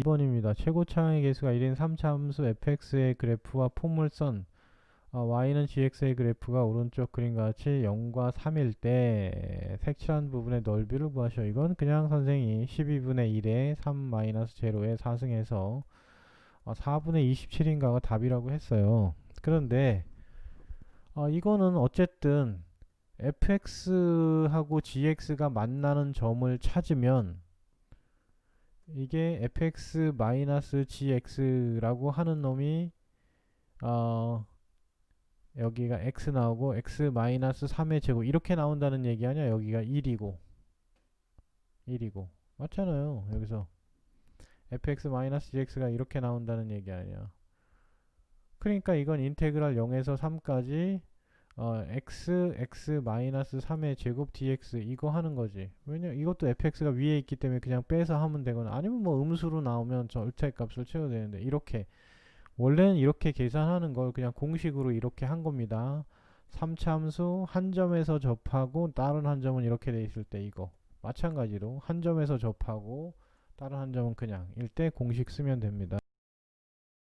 2번입니다. 최고 차항의 개수가 1인 3차함수 fx의 그래프와 포물선 어, y는 gx의 그래프가 오른쪽 그림과 같이 0과 3일 때 색칠한 부분의 넓이를 구하셔. 이건 그냥 선생이 12분의 1에 3-0에 4승해서 어, 4분의 27인가가 답이라고 했어요. 그런데 어, 이거는 어쨌든 fx하고 gx가 만나는 점을 찾으면 이게 fx-gx라고 하는 놈이 어 여기가 x 나오고 x-3의 제곱 이렇게 나온다는 얘기 아니야? 여기가 1이고. 1이고. 맞잖아요 여기서. fx-gx가 이렇게 나온다는 얘기 아니야. 그러니까 이건 인테그랄 0에서 3까지 어, x, x-3의 제곱 dx 이거 하는 거지. 왜냐 이것도 fx가 위에 있기 때문에 그냥 빼서 하면 되거나 아니면 뭐 음수로 나오면 절대 값을 채워야 되는데 이렇게 원래는 이렇게 계산하는 걸 그냥 공식으로 이렇게 한 겁니다. 3참수 한 점에서 접하고 다른 한 점은 이렇게 돼 있을 때 이거 마찬가지로 한 점에서 접하고 다른 한 점은 그냥 일 때 공식 쓰면 됩니다.